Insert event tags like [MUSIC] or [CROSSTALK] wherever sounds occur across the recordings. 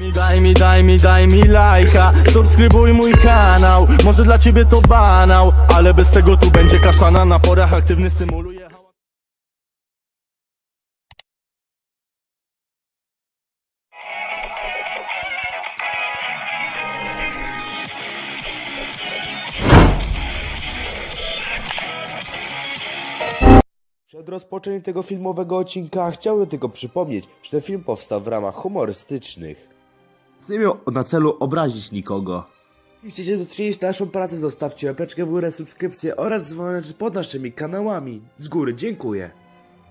Mi daj mi, daj mi, daj mi lajka. Subskrybuj mój kanał Może dla ciebie to banał Ale bez tego tu będzie kaszana. Na porach aktywny stymuluje Przed rozpoczęciem tego filmowego odcinka chciałbym tylko przypomnieć, że ten film powstał w ramach humorystycznych. Nie miał na celu obrazić nikogo. Jeśli chcecie docenić naszą pracę, zostawcie łapeczkę w górę, subskrypcję oraz dzwoneczek pod naszymi kanałami. Z góry dziękuję.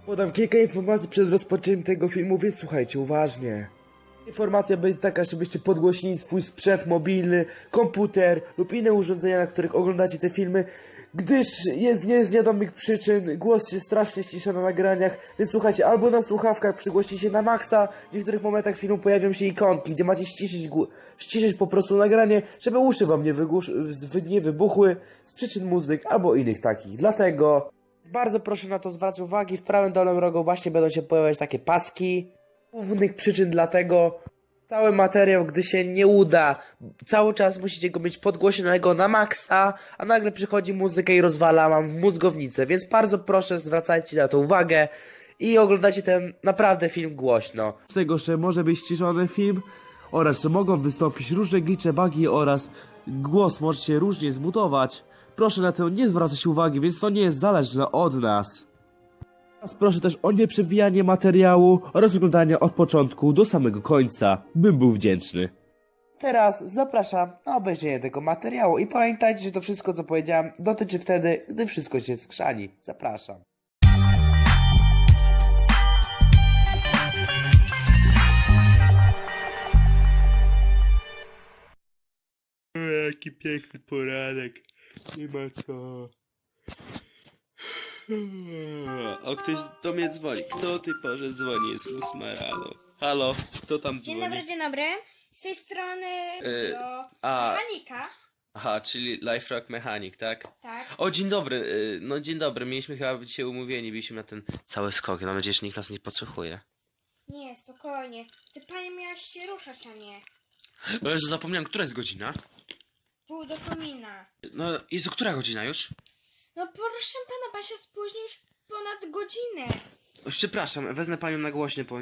Podam kilka informacji przed rozpoczęciem tego filmu, więc słuchajcie uważnie. Informacja będzie taka, żebyście podgłośnili swój sprzęt mobilny, komputer lub inne urządzenia, na których oglądacie te filmy, gdyż jest nie z wiadomych przyczyn, głos się strasznie cisza na nagraniach, więc słuchajcie, albo na słuchawkach przygłośnijcie na maksa, w niektórych momentach filmu pojawią się ikonki, gdzie macie ściszyć, ściszyć po prostu nagranie, żeby uszy wam nie, wygłusz, nie wybuchły z przyczyn muzyk albo innych takich. Dlatego bardzo proszę na to zwracać uwagi, w prawym dolnym rogu właśnie będą się pojawiać takie paski, głównych przyczyn dlatego cały materiał, gdy się nie uda, cały czas musicie go mieć podgłośnionego na maksa, a nagle przychodzi muzyka i rozwala wam w mózgownicę, więc bardzo proszę zwracajcie na to uwagę i oglądajcie ten naprawdę film głośno. Z tego, że może być ściszony film oraz że mogą wystąpić różne glicze bugi oraz głos może się różnie zmutować. Proszę na to nie zwracać uwagi, więc to nie jest zależne od nas. Teraz proszę też o nieprzewijanie materiału oraz oglądanie od początku do samego końca. Bym był wdzięczny. Teraz zapraszam na obejrzenie tego materiału i pamiętajcie, że to wszystko co powiedziałem dotyczy wtedy, gdy wszystko się skrzani. Zapraszam. Jaki piękny poranek. Nie ma co. O, ktoś do mnie dzwoni. Kto o tej porze dzwoni? Jest ósma rano. Halo, kto tam Dzień dzwoni? dobry, dzień dobry. Z tej strony E, do a- mechanika. Aha, czyli Life Rock Mechanic, tak? Tak. O, dzień dobry. y, No, dzień dobry. Mieliśmy chyba być się umówieni. Byliśmy na ten cały skok. Mam nadzieję, że nikt nas nie podsłuchuje. Nie, spokojnie. Ty panie miałaś się ruszać, a nie. O Jezu, zapomniałem, która jest godzina? Pół do komina. No, Jezu, która godzina już? No proszę pana, pan się spóźnił już ponad godzinę. Przepraszam, wezmę panią na głośno, bo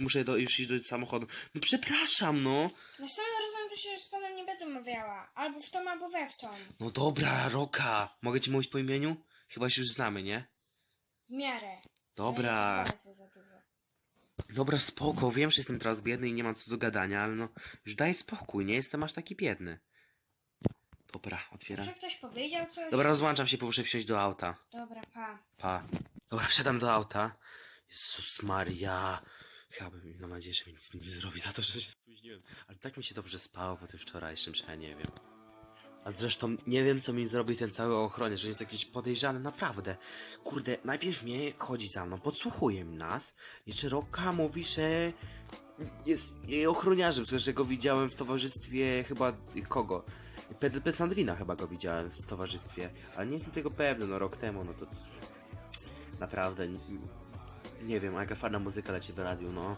muszę do, już iść do samochodu. No przepraszam, no. Następnym razem to się z panem nie będę mawiała. Albo w tom, albo we w tom. No dobra, Roka. Mogę ci mówić po imieniu? Chyba się już znamy, nie? W miarę. Dobra. Ale nie pozwalaj sobie za dużo. Dobra, spoko. Wiem, że jestem teraz biedny i nie mam co do gadania, ale no... Już daj spokój, nie jestem aż taki biedny. Dobra, otwieram. Może ktoś powiedział coś? Dobra, rozłączam się, bo muszę wsiąść do auta. Dobra, pa. Pa. Dobra, wsiadam do auta. Jezus Maria. Chciałbym, mam nadzieję, że mi nic nie zrobi za to, że się spóźniłem. Ale tak mi się dobrze spało po tym wczorajszym, że ja nie wiem. A zresztą nie wiem, co mi zrobi ten cały ochroniarz, że jest jakiś podejrzany, naprawdę. Kurde, najpierw mnie chodzi za mną, podsłuchuje nas. Jeszcze Roka mówi, że jest jej ochroniarzem, że go widziałem w towarzystwie chyba kogo? PDP Sandrina chyba go widziałem w towarzystwie, ale nie jestem tego pewny, no rok temu, no to naprawdę nie wiem, jaka fajna muzyka leci do radiu, no.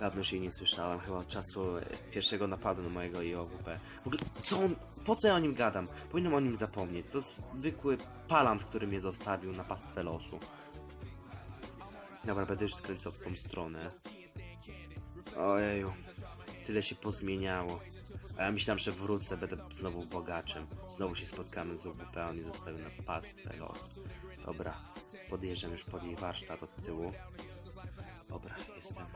Dawno już jej nie słyszałem, chyba od czasu e, pierwszego napadu na mojego IOWP. W ogóle, co on, po co ja o nim gadam? Powinienem o nim zapomnieć. To zwykły palant, który mnie zostawił na pastwę losu. Dobra, będę już skręcał w tą stronę. Ojeju, tyle się pozmieniało. A ja myślałem, że wrócę, będę znowu bogaczem. Znowu się spotkamy z OWP, a on mnie zostawił na pastwę losu. Dobra, podjeżdżam już pod jej warsztat od tyłu. Dobra, jestem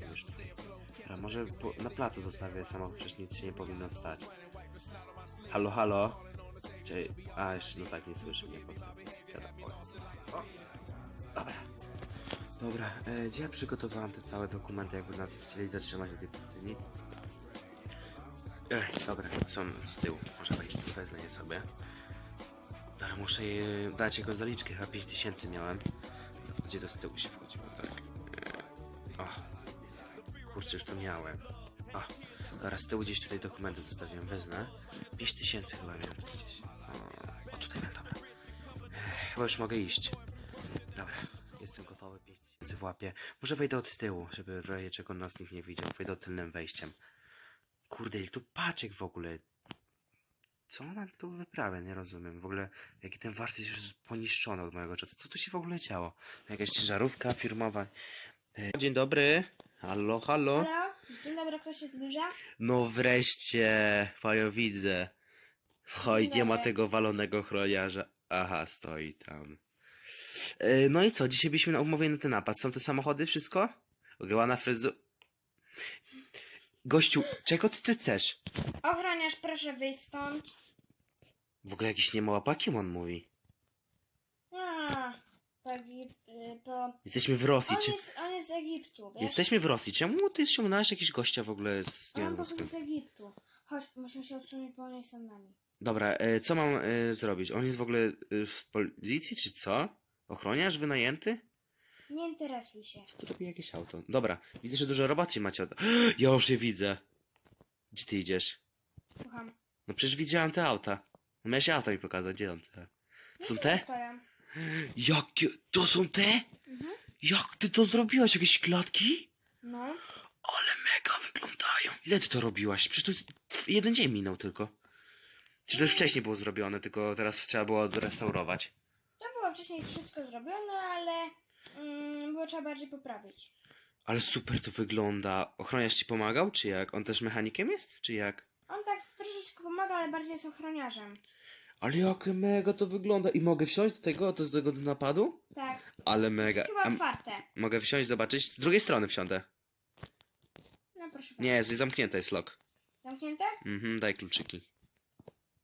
ee, już tutaj. Dobra, może po, na placu zostawię samochód, przecież nic się nie powinno stać. Halo, halo? Czy, a, jeszcze no tak, nie słyszy mnie, po co? Dobra. Dobra, e, gdzie ja przygotowałem te całe dokumenty, jakby nas chcieli zatrzymać na tej pustyni? Ech, dobra, są z tyłu, może wezmę je sobie. Dobra, muszę je dać jego zaliczkę, chyba 5000 miałem. Gdzie to z tyłu się wchodziło, tak? E, O, kurczę, już to miałem. O, dobra, z tyłu gdzieś tutaj dokumenty zostawiłem, wezmę. 5000 chyba miałem gdzieś. O, o tutaj miałem, dobra. E, chyba już mogę iść. Dobra, jestem gotowy, 5000 włapie. Może wejdę od tyłu, żeby w razie czego nas nikt nie widział. Wejdę tylnym wejściem. Kurde, ile tu paczek w ogóle. Co ona tu wyprawia? Nie rozumiem. W ogóle, jaki ten warsztat jest poniszczony od mojego czasu. Co tu się w ogóle działo? Jakaś ciężarówka firmowa. E, Dzień dobry. Halo, halo. Halo? Dzień dobry, kto się zbliża? No wreszcie, panią widzę. Oj, nie ma tego walonego chroniarza. Aha, stoi tam. E, No i co, dzisiaj byliśmy na umówieni na ten napad. Są te samochody, wszystko? Ogrywana fryzu... Gościu, czego ty, ty chcesz? Ochroniarz, proszę wyjść stąd. W ogóle jakiś niemałapaki on mówi. A, po, Egip- y, po... Jesteśmy w Rosji. On Czy... jest, on jest z Egiptu, wiesz? Jesteśmy w Rosji. Czemu ty ściągnąłeś jakiegoś gościa w ogóle z... Nie On wiem, pochodzi skąd? z Egiptu. Chodź, musimy się odsunąć, bo on jest nami. Dobra, e, co mam e, zrobić? On jest w ogóle e, w policji, czy co? Ochroniarz wynajęty? Nie interesuj się. To robi jakieś auto. Dobra, widzę, że dużo roboty macie. Od... [GASPS] Ja już je widzę. Gdzie ty idziesz? Słucham. No przecież widziałem te auta. No miałeś auta mi pokazać, gdzie on te? To są te? Stoją. [GASPS] Jakie? To są te? Mhm. Jak ty to zrobiłaś? Jakieś klatki? No. Ale mega wyglądają. Ile ty to robiłaś? Przecież to jeden dzień minął tylko. Czy to już wcześniej było zrobione, tylko teraz trzeba było odrestaurować? To było wcześniej wszystko zrobione, ale mm, było trzeba bardziej poprawić. Ale super to wygląda. Ochroniarz ci pomagał, czy jak? On też mechanikiem jest, czy jak? On tak troszeczkę pomaga, ale bardziej jest ochroniarzem. Ale jak mega to wygląda. I mogę wsiąść do tego, to z tego do napadu? Tak. Ale mega. Chyba A otwarte. mogę wsiąść, zobaczyć? Z drugiej strony wsiądę. No proszę bardzo. Nie, jest zamknięte jest lock. Zamknięte? Mhm, daj kluczyki.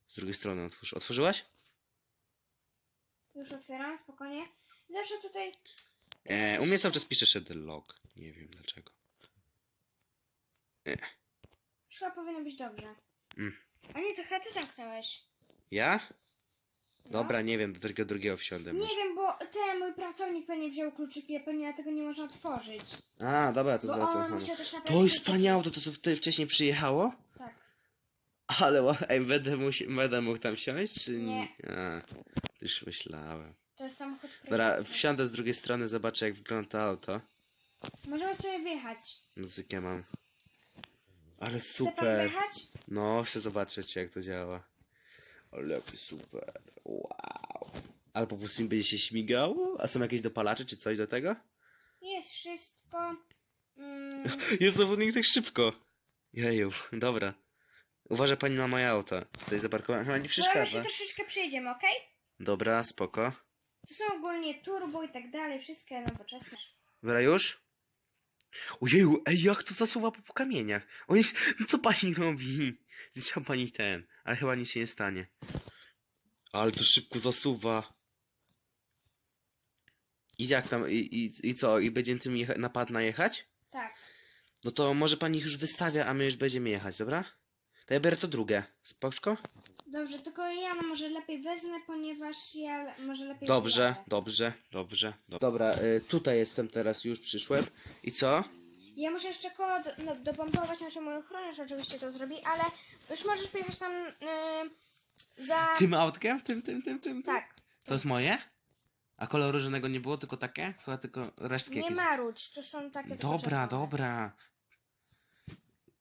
Z drugiej strony otwórz. Otworzyłaś? Już otwieram, spokojnie. Zawsze tutaj... E, u mnie cały czas pisze że the lock. Nie wiem dlaczego. Już chyba powinno być dobrze. Mm. A nie, to chyba ty zamknąłeś. Ja? No. Dobra, nie wiem, do tego drugiego wsiądę. Nie wiem, bo ten mój pracownik pewnie wziął kluczyki, a pewnie dlatego nie można otworzyć. A, dobra, to Bo zwracam on honor. musiał też To jest kluczyki. wspaniałe, to to co wtedy wcześniej przyjechało? Tak. Ale ła- ej, będę, musi, będę mógł tam siąść, czy Nie. A, już myślałem. Jest samochód Dobra, prywatny. wsiądę z drugiej strony, zobaczę jak wygląda to auto. Możemy sobie wjechać. Muzykę mam. Ale Chce pan super. wjechać? No, chcę zobaczyć jak to działa. Ale jaki super. Wow. Ale po prostu im będzie się śmigało? A są jakieś dopalacze czy coś do tego? Jest wszystko. Mm, [LAUGHS] Jest zawodnik tak szybko. Jeju, dobra. Uważa pani na moje auto. Tutaj zaparkowałem, chyba nie Dobra, się przeszkadza. troszeczkę przejdziemy, okej? Dobra, spoko. Tu są ogólnie turbo i tak dalej, wszystkie nowoczesne. Dobra, już? Ojeju, ej, jak to zasuwa po, po kamieniach? Oj, no co pani robi? Zniszczyła pani ten, ale chyba nic się nie stanie. Ale to szybko zasuwa. I jak tam, i, i, i co, i będzie tym jecha- napad najechać? Tak. No to może pani ich już wystawia, a my już będziemy jechać, dobra? To ja biorę to drugie. Spoczko? Dobrze, tylko ja może lepiej wezmę, ponieważ ja le- może lepiej Dobrze, pojadę. dobrze, dobrze. Dobra, y, tutaj jestem teraz, już przyszłem. I co? Ja muszę jeszcze koło do, no, dopompować, nasze mój ochroniarz oczywiście to zrobi, ale już możesz pojechać tam yy, za... Tym autkiem? Tym, tym, tym, tym? tym? Tak. To jest moje? A koloru żadnego nie było, tylko takie? Chyba tylko resztki Nie jakieś. marudź, to są takie tylko Dobra, czerwone. dobra.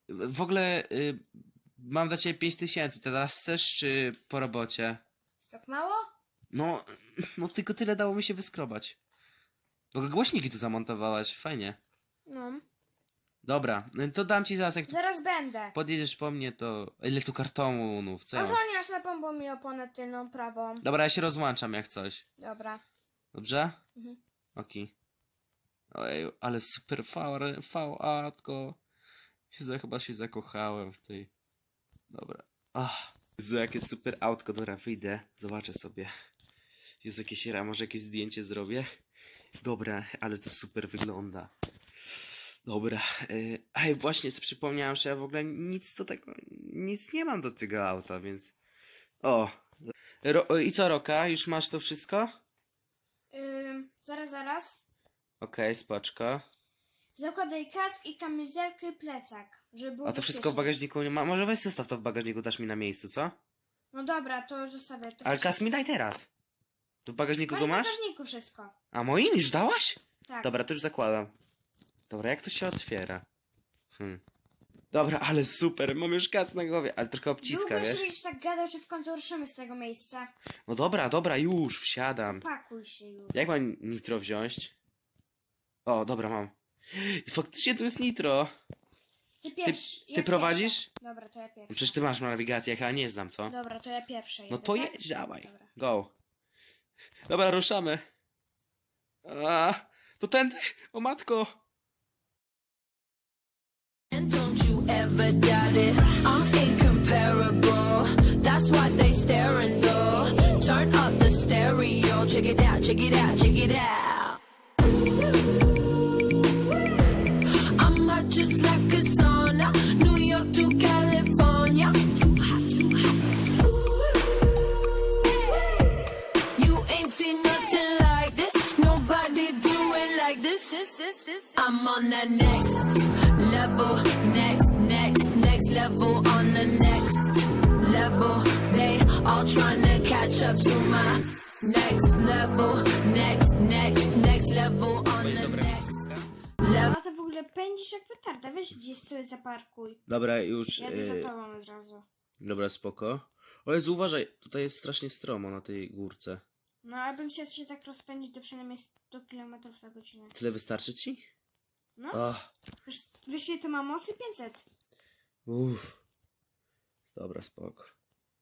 W ogóle y, mam dla ciebie 5000 tysięcy. Teraz chcesz, czy po robocie? Tak mało? No, no tylko tyle dało mi się wyskrobać. W ogóle głośniki tu zamontowałaś, fajnie. No. Dobra, no to dam ci zaraz, jak tu Zaraz będę. podjedziesz po mnie, to... Ile tu kartonów, co ja mam? Ochroniarz napompował mi oponę tylną prawą. Dobra, ja się rozłączam jak coś. Dobra. Dobrze? Mhm. Oki. Ojej, ale super fałatko. Się za, chyba się zakochałem w tej. Dobra. Ach, Jezu, jakie super autko. Dobra, wyjdę, zobaczę sobie. Jest jakieś, ra- może jakieś zdjęcie zrobię? Dobra, ale to super wygląda. Dobra. Yy, ej, właśnie sobie przypomniałem, że ja w ogóle nic do tego, nic nie mam do tego auta, więc... O. Ro, I co, Roka? Już masz to wszystko? Ym, zaraz, zaraz. Okej, spoczko. Zakładaj kask i kamizelkę i plecak, żeby było A to wszystko w bezpiecznie. bagażniku nie ma. Może weź zostaw to w bagażniku, dasz mi na miejscu, co? No dobra, to zostawię. To Ale kask mi daj teraz. To w bagażniku Masz go w masz? bagażniku wszystko. A moi już dałaś? Tak. Dobra, to już zakładam. Dobra, jak to się otwiera? Hmm. Dobra, ale super, mam już kas na głowie, ale trochę obciska, Długo wiesz? będziesz tak gadał, czy w końcu ruszymy z tego miejsca. No dobra, dobra, już, wsiadam. Pakuj się już. Jak mam nitro wziąć? O, dobra, mam. Faktycznie tu jest nitro. Ty pierwszy. ty ja prowadzisz? Pierwsza. Dobra, to ja pierwsza. Przecież ty masz nawigację, jak ja nie znam, co? Dobra, to ja pierwsza. No jedę, to tak? jedź, dawaj. Dobra. Go. Dobra, ruszamy. A, to ten. O matko. And don't you ever doubt it. I'm incomparable. That's why they stare and go. Turn up the stereo. Check it out, check it out, check it out. Just like a. New York to California. Too hot, too hot. You ain't seen nothing like this. Nobody like this. I'm on that next level, next, next, next level. On the next level, they all catch up to my next level, next, next, next level. On the next ogóle pędzisz jak petarda. Weź gdzieś sobie zaparkuj. Dobra, już. Jadę za y, tobą od razu. dobra, spoko. O Jezu, uważaj, tutaj jest strasznie stromo na tej górce. No, abym chciał się tak rozpędzić do przynajmniej 100 km na godzinę. Tyle wystarczy ci? No, Ach, ile to ma mocy? 500. uff. Dobra, spoko.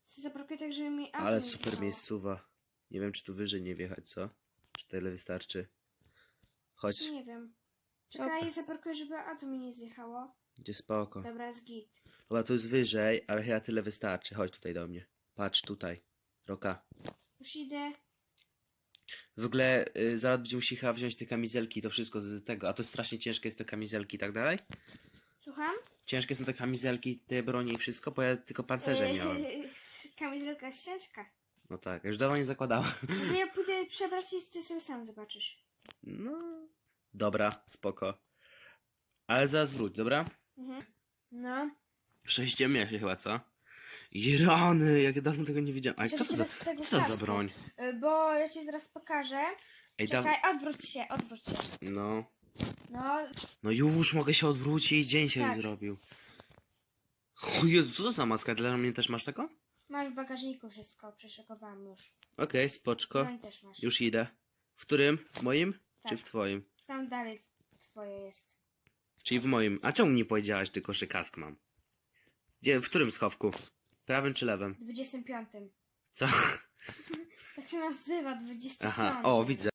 Zabrakuje tak, żeby mi Ale super zjechało. miejscowa. Nie wiem, czy tu wyżej nie wjechać, co? Czy tyle wystarczy? Chodź, Nie wiem. Czekaj, zabrakuje, żeby auto mi nie zjechało. gdzie spoko. Dobra, jest git. Dobra, tu jest wyżej, ale chyba tyle wystarczy. Chodź tutaj do mnie. Patrz tutaj. Roka. Już idę. W ogóle y, zaraz będziemy musieli chyba wziąć te kamizelki, to wszystko z tego. A to strasznie ciężkie jest te kamizelki i tak dalej? Słucham? Ciężkie są te kamizelki, te broni i wszystko, bo ja tylko pancerze [LAUGHS] miałem. Kamizelka jest ciężka. No tak, już dawno nie zakładałem. To ja [LAUGHS] pójdę przebrać i ty sobie sam zobaczysz. No. Dobra, spoko. Ale zaraz wróć, dobra? Mhm. No. Przejściemy się chyba, co? Irany, jak dawno tego nie widziałem. A co to za, tego co to za kasku. broń? Y, Bo ja ci zaraz pokażę. Ej. Czekaj, odwróć się, odwróć się. No. No, No już mogę się odwrócić, dzień się Tak. zrobił. O Jezu, co to za maska? Dla mnie też masz taką? masz w bagażniku wszystko, przeszykowałam już. Okej, spoczko. No i też masz. Już idę. W którym? W moim? Czy Tak. w twoim? Tam dalej twoje jest. Czyli w moim. A czemu nie powiedziałaś tylko, że kask mam? Gdzie, w którym schowku? Prawym czy lewym? W 25. Co? [LAUGHS] Tak się nazywa, 25. Aha, o, widzę.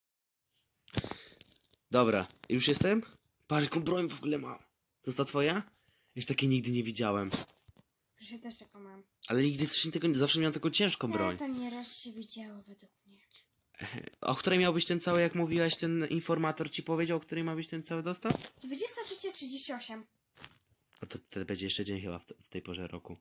Dobra, już jestem? Patrz, jaką broń w ogóle mam. To jest ta twoja? Już takiej nigdy nie widziałem. Proszę też taką mam. Ale nigdy wcześniej tego, zawsze miałem taką ciężką No, broń. to nieraz się widziało według mnie. O której miał być ten cały, jak mówiłaś, ten informator ci powiedział, o której ma być ten cały dostaw? 23.38. No to wtedy będzie jeszcze dzień chyba w, t- w tej porze roku.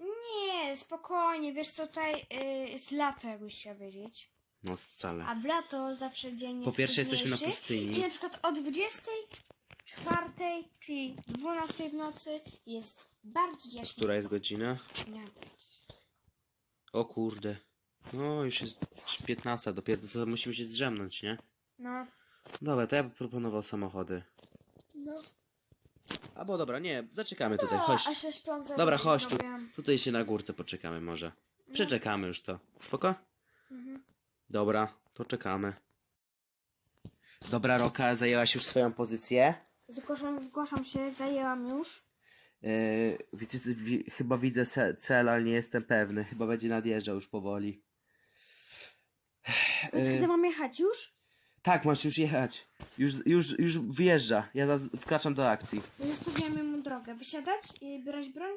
Nie, spokojnie, wiesz tutaj y, jest lato, jakbyś chciał wiedzieć. No wcale. A w lato zawsze dzień Po jest pierwsze jesteśmy na późniejszy. pustyni. I na przykład o 24, czyli 12 w nocy jest bardzo jaśno. Która jest godzina? Nie. O kurde. No już jest 15, dopiero co musimy się zdrzemnąć, nie? No, Dobra, to ja bym proponował samochody. no. Albo dobra, nie, zaczekamy tutaj, no chodź. a się śpiące Dobra, chodź tu. Tutaj się na górce poczekamy może. Przeczekamy już to. Spoko? Mhm. Dobra, to czekamy. Dobra, Roka, zajęłaś już swoją pozycję. Zgłaszam, zgłaszam się, zajęłam już. Yy, wi, chyba widzę ce- cel, ale nie jestem pewny. Chyba będzie nadjeżdżał już powoli. Kiedy mam jechać już? tak, masz już jechać. Już, już, już wyjeżdża. Ja wkraczam do akcji. Zostawiamy mu drogę. Wysiadać i brać broń?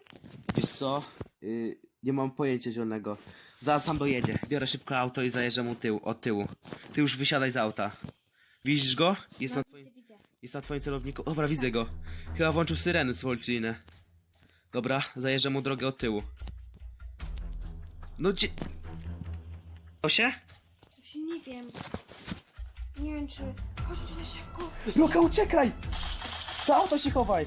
Wiesz co? Yy, nie mam pojęcia zielonego. Zaraz tam dojedzie. Biorę szybko auto i zajeżdżam mu tył, od tyłu. Ty już wysiadaj z auta. Widzisz go? Jest na No, twoim, widzę, jest na twoim celowniku. Dobra, widzę go. Chyba włączył syreny policyjne. Dobra, zajeżdżam mu drogę od tyłu. No gdzie... O się? Wiem. Nie wiem czy... Chodź tutaj szybko. Roka, uciekaj! Za auto się chowaj!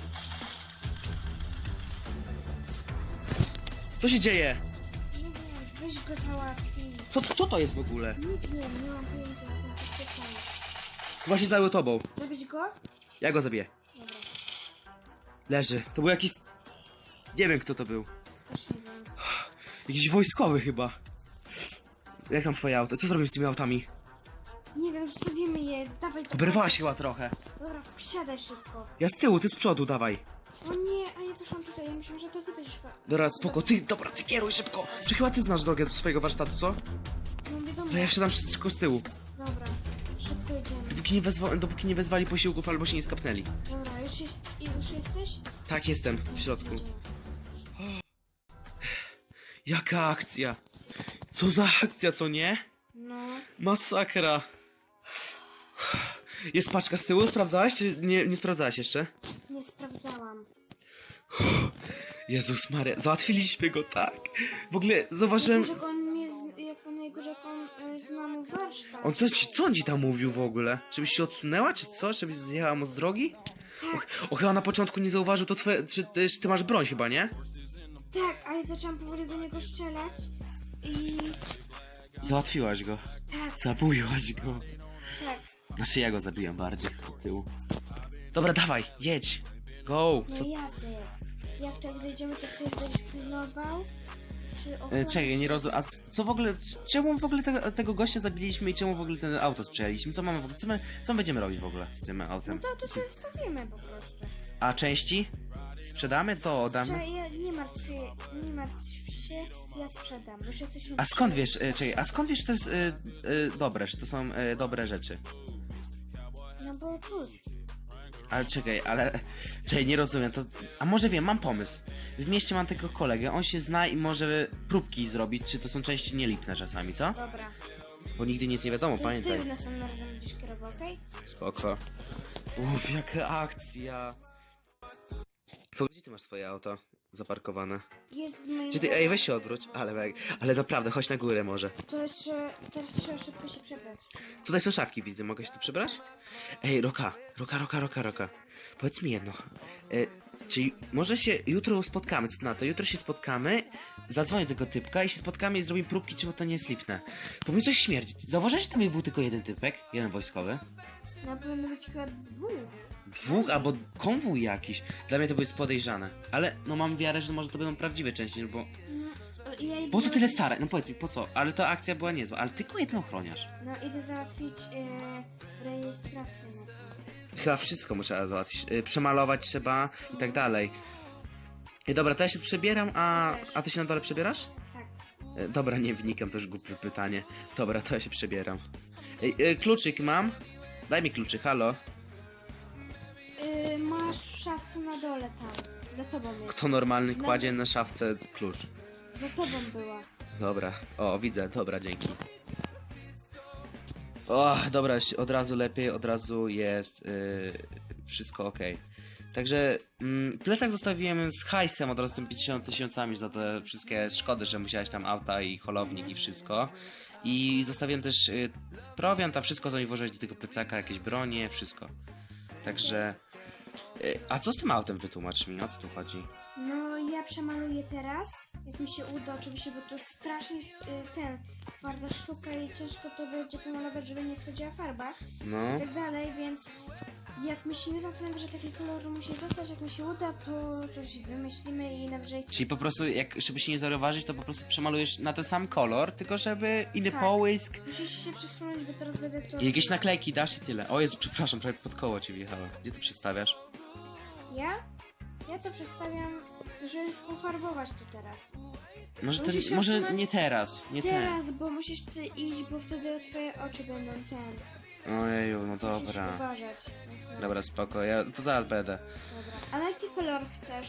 Co się dzieje? Nie wiem, weź go załatwić. Co, co to jest w ogóle? Nie wiem, nie mam pojęcia, jestem podczekany. Właśnie za tobą. Zabić go? Ja go zabiję. Dobra, Leży. To był jakiś... Nie wiem kto to był. też nie wiem. Jakiś wojskowy chyba. Jak tam twoje auto? Co zrobił z tymi autami? Nie wiem, zostawimy je, dawaj to. Oberwała się chyba trochę. Dobra, wsiadaj szybko. Ja z tyłu, ty z przodu, dawaj. O nie, a ja wyszłam tutaj, ja myślałam, że to ty będziesz... pa- Dobra, spoko, ty, dobra, ty kieruj szybko. Czy chyba ty znasz drogę do swojego warsztatu, co? No wiadomo. Dobra, ja wsiadam szybko z tyłu. Dobra, szybko jedziemy. Dopóki nie, wezwa, dopóki nie wezwali posiłków albo się nie skapnęli. Dobra, już, jest, już jesteś? Tak, jestem, w środku. Jaka akcja? Co za akcja, co nie? No, Masakra. Jest paczka z tyłu, sprawdzałaś czy nie, nie sprawdzałaś jeszcze? nie sprawdzałam. [GASPS] Jezus Maria, załatwiliśmy go tak. W ogóle zauważyłem... Jak on mnie, z- jak on, y, zna mu warsztat. On coś, co on ci tam mówił w ogóle? Żebyś się odsunęła, czy co? Żebyś zjechała mu z drogi? O, o, chyba na początku nie zauważył, to twoje, czy, ty, ty masz broń chyba, nie? Tak, ale zaczęłam powoli do niego strzelać i... Załatwiłaś go. Tak, Zabiłaś go. tak. Znaczy ja go zabiłem bardziej od tyłu. Dobra, dawaj, jedź. Go. No jadę. Jak tak dojdziemy, to ktoś będziesz pilnował? Czy E, czekaj, nie rozumiem. A co w ogóle, czemu w ogóle tego, tego gościa zabiliśmy i czemu w ogóle ten auto sprzedaliśmy? Co mamy w ogóle, co my, co my będziemy robić w ogóle z tym No autem? to, to sobie stawimy po prostu. A części? Sprzedamy? Co oddamy? Że ja, nie martw się, nie martw się, ja sprzedam. Już jesteśmy... A skąd wiesz, e, czekaj, a skąd wiesz, że to jest e, e, dobre, że to są e, dobre rzeczy? Czuć. Ale czekaj, ale. Czekaj, nie rozumiem. To. A może wiem, mam pomysł. W mieście mam tego kolegę, on się zna i może próbki zrobić, czy to są części nielipne czasami, co? Dobra. Bo nigdy nic nie wiadomo, To ty pamiętaj. następnym razem będziesz kierował, okej? Spoko. Uff, jaka akcja. To Gdzie ty masz swoje auto zaparkowane? Jest. Czy ty, ej, weź się odwróć, ale, meg- ale naprawdę, chodź na górę może. To jeszcze... Teraz trzeba szybko się przebrać. Tutaj są szafki, widzę, mogę się tu przebrać? Ej, Roka, Roka, Roka, Roka, Roka. Powiedz mi jedno. E, czyli może się jutro spotkamy, co ty na to? Jutro się spotkamy, zadzwonię do tego typka i się spotkamy i zrobimy próbki, czy to nie jest lipne. Mi coś śmierdzi. Zauważyłeś, że tam był tylko jeden typek? Jeden wojskowy? No powinno być chyba dwóch. Dwóch albo konwój jakiś. Dla mnie to jest podejrzane. Ale no mam wiarę, że może to będą prawdziwe części, no bo... No, ja idę Po co tyle załatwić- starać? No powiedz mi, po co? Ale ta akcja była niezła, ale tylko jedną ochroniarz. No idę załatwić e, rejestrację na. Chyba wszystko trzeba załatwić. Y, Przemalować trzeba i tak dalej. Y, Dobra, to ja się przebieram, a, a ty się na dole przebierasz? Tak. Y, Dobra, nie wnikam, to już głupie pytanie. Dobra, to ja się przebieram. Ej, y, kluczyk mam? Daj mi kluczyk, halo. Szafce na dole tam. Za tobą jest. Kto normalny kładzie na szafce klucz? Za tobą była. Dobra, o, widzę, dobra, dzięki. O, dobra, od razu lepiej, od razu jest yy, wszystko ok. Także mm, plecak zostawiłem z hajsem od razu tym 50 tysiącami za te wszystkie szkody, że musiałeś tam auta i holownik i wszystko. I zostawiłem też y, prowiant, a wszystko co mi włożyłeś do tego plecaka, jakieś bronie, wszystko. Także... Y, a co z tym autem wytłumacz mi, o co tu chodzi? No ja przemaluję teraz. Jak mi się uda oczywiście, bo to strasznie e, ten twarda sztuka i ciężko to będzie pomalować, żeby nie schodziła farba No. i tak dalej, więc jak mi się nie uda, to najwyżej taki kolor musi zostać. Jak mi się uda, to coś wymyślimy i najwyżej Czyli po prostu, jak, żeby się nie zauważyć, to po prostu przemalujesz na ten sam kolor, tylko żeby inny Tak. połysk. musisz się przesunąć, bo teraz będę to... I jakieś naklejki dasz i tyle. O Jezu, przepraszam, prawie pod koło ci wjechałem. Gdzie to przestawiasz? Ja? Ja to przedstawiam, żeby pofarbować to teraz. Może, Musisz ten, się może nie teraz, nie teraz. Teraz, bo musisz ty iść, bo wtedy twoje oczy będą ten. Ojeju, no Musisz dobra. uważać. Dobra, spoko, ja to zaraz będę. Dobra. Ale jaki kolor chcesz?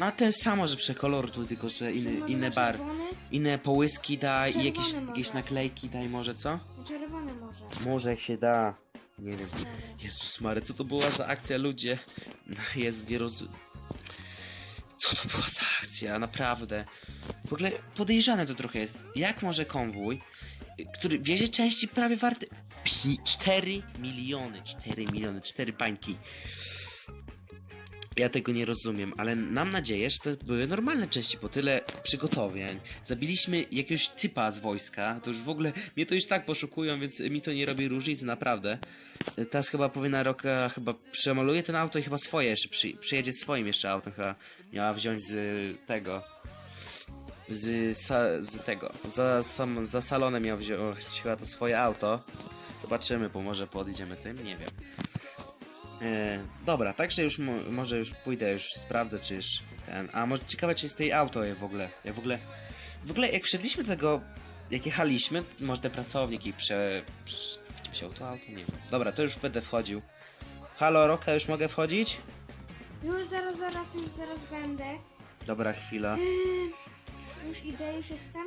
No ten samo, że przekoloruj, tylko że inny, Może inne na barwy. Czerwony? Inne połyski daj i Czerwony jakieś, może. jakieś naklejki daj może, co? Na Czerwony może. Może jak się da. Nie wiem. Dobra. Jezus Mary, co to była za akcja, ludzie? No, Jezu, nie roz... Co to była za akcja, naprawdę? W ogóle podejrzane to trochę jest. Jak może konwój, który wiezie części prawie warte... Pi- 4 miliony, 4 miliony, 4 bańki. Ja tego nie rozumiem, ale mam nadzieję, że to były normalne części, po tyle przygotowań. Zabiliśmy jakiegoś typa z wojska, to już w ogóle mnie to już tak poszukują, więc mi to nie robi różnicy, naprawdę. Teraz chyba powinna Roka, chyba przemaluje ten auto i chyba swoje jeszcze, przy, przyjedzie swoim jeszcze autem, chyba miała wziąć z tego, z, sa, z tego, za, sam, za salonem miał wziąć chyba to swoje auto. Zobaczymy, bo może podjedziemy tym, nie wiem. E, dobra, także już mo, może już pójdę, już sprawdzę, czy już ten. A może ciekawe, czy jest tej auto je w ogóle. Ja w ogóle. W ogóle jak wszedliśmy do tego, jak jechaliśmy, może te pracowniki prze. prze wziął to auto? Nie wiem. Dobra, to już będę wchodził. Halo, Roka, już mogę wchodzić? Już zaraz, zaraz, już zaraz będę. Dobra, chwila. Yy, [LAUGHS] już idę, już jestem.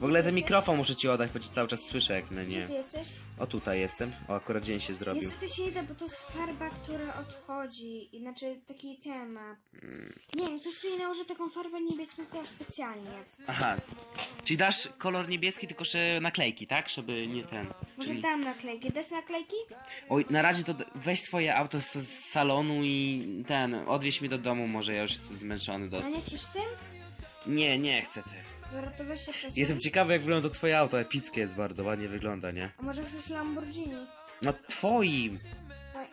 W ogóle ten mikrofon muszę ci oddać, bo ci cały czas słyszę, jak na Gdzie nie. ty jesteś? O, tutaj jestem. O, akurat dzień się zrobił. Niestety się da, bo to jest farba, która odchodzi. Inaczej taki temat. Nie wiem, ktoś tutaj taką farbę niebieską specjalnie. Aha. Czyli dasz kolor niebieski, tylko że naklejki, tak? Żeby nie ten. Może Czyli... dam naklejki. Dasz naklejki? Oj, na razie to d- weź swoje auto z, z salonu i ten, odwieź mnie do domu, może ja już jestem zmęczony A dosyć. nie chcesz tym? Nie, nie chcę ty. Dobra, to weź się przesuń. Jestem ciekawy jak wygląda twoje auto, epickie jest bardzo, ładnie wygląda, nie? A może chcesz Lamborghini? No twoim!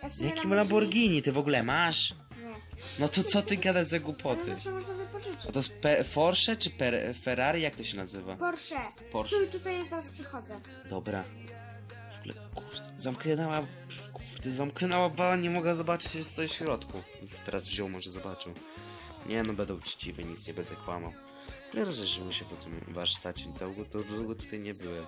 A w sumie Jakim Lamborghini ty w ogóle masz? Nie. No to co ty gadasz za Ale głupoty? zawsze można wypożyczyć. A to jest Pe- Porsche czy per- Ferrari? Jak to się nazywa? Porsche. Porsche. Stój tutaj, zaraz przychodzę. Dobra. W ogóle, kurde, zamknęła... Kurde, zamknęła ba, nie mogę zobaczyć, jest coś w środku. Więc teraz wziął, może zobaczył. Nie no, będę uczciwy, nic nie będę kłamał. Rozejrzymy się po tym warsztacie, długo, to długo tutaj nie byłem.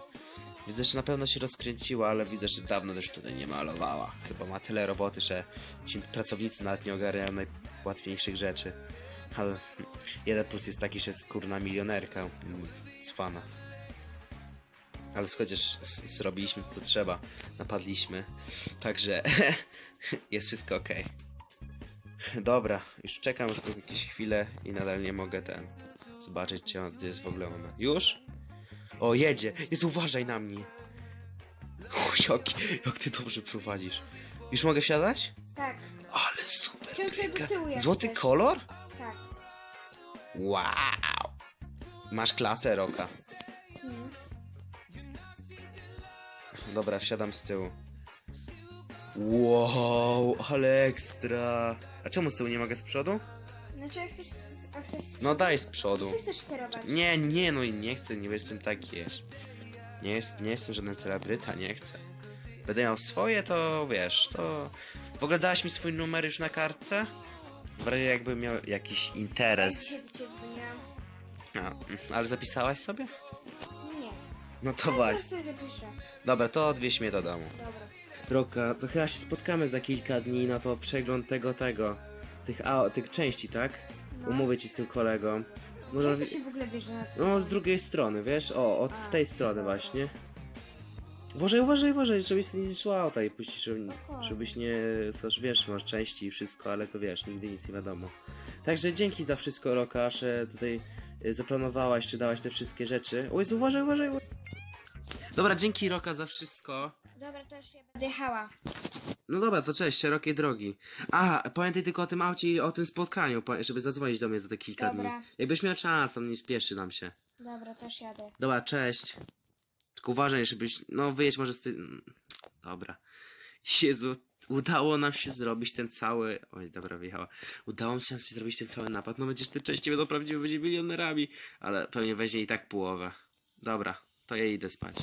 Widzę, że na pewno się rozkręciła, ale widzę, że dawno też tutaj nie malowała. Chyba ma tyle roboty, że ci pracownicy nawet nie ogarniają najłatwiejszych rzeczy. Ale jeden plus jest taki, że jest kurna milionerka. Cwana. Ale chociaż zrobiliśmy to trzeba. Napadliśmy. Także [LAUGHS] jest wszystko ok. [LAUGHS] Dobra, już czekam już tu jakieś chwilę i nadal nie mogę ten zobaczyć, gdzie, gdzie jest w ogóle ona. Już? O, jedzie! Jest uważaj na mnie! O, jak, jak ty dobrze prowadzisz. Już mogę wsiadać? Tak. Ale super! Ciągle do bryka. tyłu jak Złoty chcesz. kolor? Tak. Wow! Masz klasę, Roka. Mm. Dobra, wsiadam z tyłu. Wow, ale ekstra. A czemu z tyłu nie mogę z przodu? Znaczy, jak chcesz... A chcesz... No daj z przodu. Ty chcesz kierować. Nie, nie, no i nie chcę, nie jestem taki wiesz. Nie, jest, nie jestem żaden celebryta, nie chcę. Będę miał swoje, to wiesz, to... W ogóle dałaś mi swój numer już na kartce? W razie jakby miał jakiś Ja interes. dzisiaj do ciebie dzwoniłam. A, mm, ale zapisałaś sobie? Nie. No to Ja właśnie. sobie zapiszę. Dobra, to odwieź mnie do domu. Dobra. Roka, to chyba się spotkamy za kilka dni na to przegląd tego, tego. Tych, a, tych części, tak? No. Umówię ci z tym kolegą. Może... Jak to się w ogóle bierze na to? No, z drugiej strony, wiesz? O, od w tej strony właśnie. Uważaj, uważaj, uważaj, żebyś nie zniszczyła auta i puścisz, żeby, żebyś nie... Coś, wiesz, masz części i wszystko, ale to wiesz, nigdy nic nie wiadomo. Także dzięki za wszystko, Roka, że tutaj y, zaplanowałaś, czy dałaś te wszystkie rzeczy. O Jezu, uważaj, uważaj, uważaj. Dobra, dzięki Roka za wszystko. Dobra, to już ja będę jechała. No dobra, to cześć, szerokiej drogi. A, pamiętaj tylko o tym aucie i o tym spotkaniu, pa- żeby zadzwonić do mnie za te kilka Dobra. dni. Jakbyś miał czas, tam nie spieszy nam się. Dobra, też jadę. Dobra, cześć. Tylko uważaj, żebyś, no wyjedź może z ty... mm, Dobra. Jezu, udało nam się zrobić ten cały... Oj, dobra, wyjechała. Udało nam się zrobić ten cały napad. No będziesz te części będą prawdziwe, będzie milionerami. Ale pewnie weźmie i tak połowę. Dobra, to ja idę spać.